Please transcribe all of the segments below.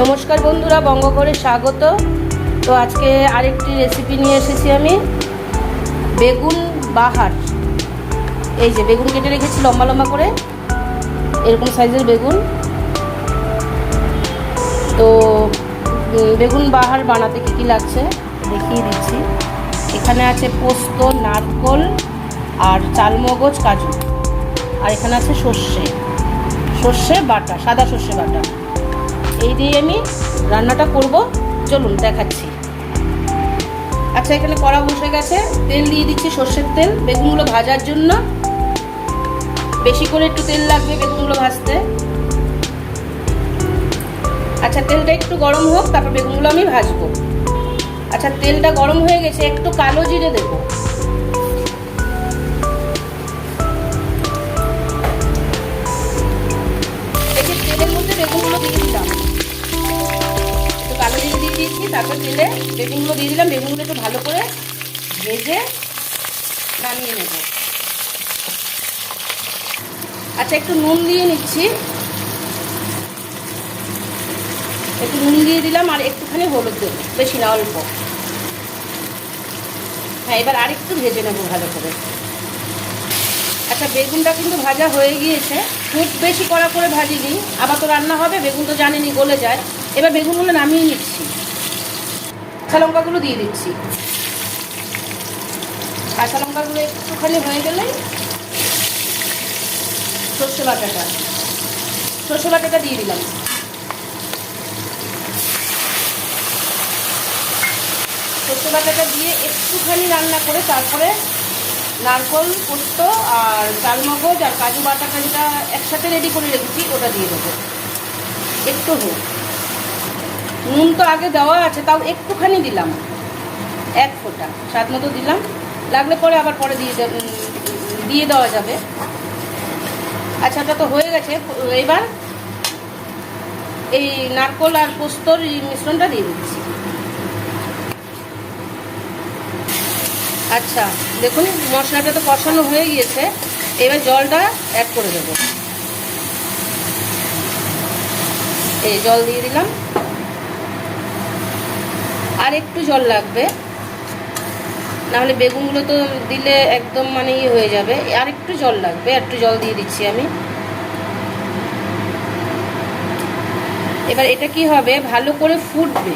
নমস্কার বন্ধুরা, বঙ্গঘরে স্বাগত। তো আজকে আরেকটি রেসিপি নিয়ে এসেছি আমি। বেগুন বাহার। এই যে বেগুন কেটে রেখেছি লম্বা লম্বা করে। এরকম সাইজের বেগুন। তো বেগুন বাহার বানাতে কী কী লাগছে দেখিয়ে দিচ্ছি। এখানে আছে পোস্ত, নারকোল আর চালমগজ, কাজু। আর এখানে আছে সর্ষে। সর্ষে বাটা, সাদা সর্ষে বাটা। এই দিয়ে আমি রান্নাটা করব। চলুন, দেখাচ্ছি। আচ্ছা এখানে কড়া বসে গেছে। তেল দিয়ে দিচ্ছি সর্ষের তেল। বেগুনগুলো ভাজার জন্য বেশি করে একটু তেল লাগবে বেগুনগুলো ভাজতে। আচ্ছা তেলটা একটু গরম হোক, তারপর বেগুনগুলো আমি ভাজবো। আচ্ছা তেলটা গরম হয়ে গেছে, একটু কালো জিরে দেবো। তারপর তেলে বেগুনগুলো দিয়ে দিলাম। বেগুনগুলো একটু ভালো করে ভেজে নামিয়ে নেব। আচ্ছা একটু নুন দিয়ে নিচ্ছি। একটু নুন দিয়ে দিলাম আর একটুখানি হলুদ দেবো, বেশি না, অল্প। হ্যাঁ এবার আরেকটু ভেজে নেব ভালো করে। আচ্ছা বেগুনটা কিন্তু ভাজা হয়ে গিয়েছে। খুব বেশি কড়া করে ভাজিনি। আবার তো রান্না হবে, বেগুন তো জানেনি গলে যায়। এবার বেগুনগুলো নামিয়ে নিচ্ছি। কাঁচা লঙ্কাগুলো দিয়ে দিচ্ছি। কাঁচা লঙ্কাগুলো একটুখানি হয়ে গেলে সর্ষে বাটাটা। সর্ষে বাটাটা দিয়ে দিলাম। সর্ষে বাটাটা দিয়ে একটুখানি রান্না করে তারপরে নারকল, পোস্ত আর চালমগজ আর কাজু বাটাটা যেটা একসাথে রেডি করে রেখেছি, ওটা দিয়ে দেবো। একটু হোক। নুন তো আগে দেওয়া আছে, তাও একটুখানি দিলাম। এক ফোঁটা। স্বাদ মতো দিলাম। লাগলে পরে আবার পরে দিয়ে দিয়ে দেওয়া যাবে। আচ্ছা ওটা তো হয়ে গেছে। এবার এই নারকল আর পোস্তর মিশ্রণটা দিয়ে দিচ্ছি। আচ্ছা দেখুন, মশলাটা তো কষানো হয়ে গিয়েছে। এবার জলটা অ্যাড করে দেবো। এই জল দিয়ে দিলাম। আর একটু জল লাগবে। নাহলে বেগুনগুলো তো দিলে একদম মানে ইয়ে হয়ে যাবে। আর একটু জল লাগবে, একটু জল দিয়ে দিচ্ছি আমি। এবার এটা কি হবে? ভালো করে ফুটবে।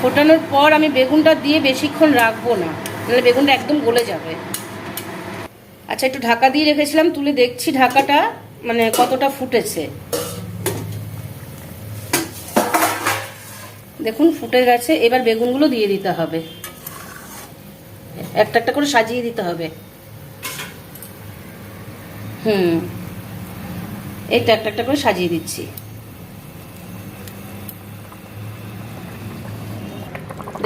ফোটানোর পর আমি বেগুনটা দিয়ে বেশিক্ষণ রাখব না। নাহলে বেগুনটা একদম গলে যাবে। আচ্ছা একটু ঢাকা দিয়ে রেখেছিলাম, তুলে দেখছি ঢাকাটা মানে কতটা ফুটেছে। দেখুন, ফুটে গেছে, এবার বেগুনগুলো দিয়ে দিতে হবে। একটা একটা করে সাজিয়ে দিতে হবে। হুম এইটা একটা একটা করে সাজিয়ে দিচ্ছি।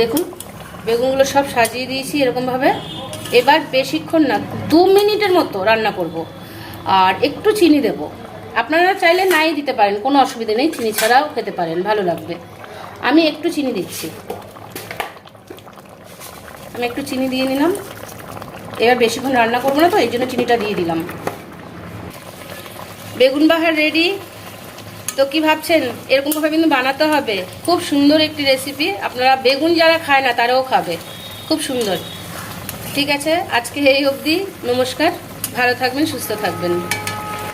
দেখুন, বেগুনগুলো সব সাজিয়ে দিয়েছি এরকমভাবে। এবার বেশিক্ষণ না, দু মিনিটের মতো রান্না করব। আর একটু চিনি দেব। আপনারা চাইলে নাই দিতে পারেন, কোনো অসুবিধা নেই, চিনি ছাড়াও খেতে পারেন, ভালো লাগবে। আমি একটু চিনি দিচ্ছি। আমি একটু চিনি দিয়ে নিলাম। এবার বেশিক্ষণ রান্না করব না তো এই জন্য চিনিটা দিয়ে দিলাম। বেগুন বাহার রেডি তো কি ভাবছেন? এরকমভাবে কিন্তু বানাতে হবে। খুব সুন্দর একটি রেসিপি আপনারা বেগুন যারা খায় না, তারাও খাবে। খুব সুন্দর। ঠিক আছে? আজকে এই অবধি। নমস্কার। ভালো থাকবেন, সুস্থ থাকবেন।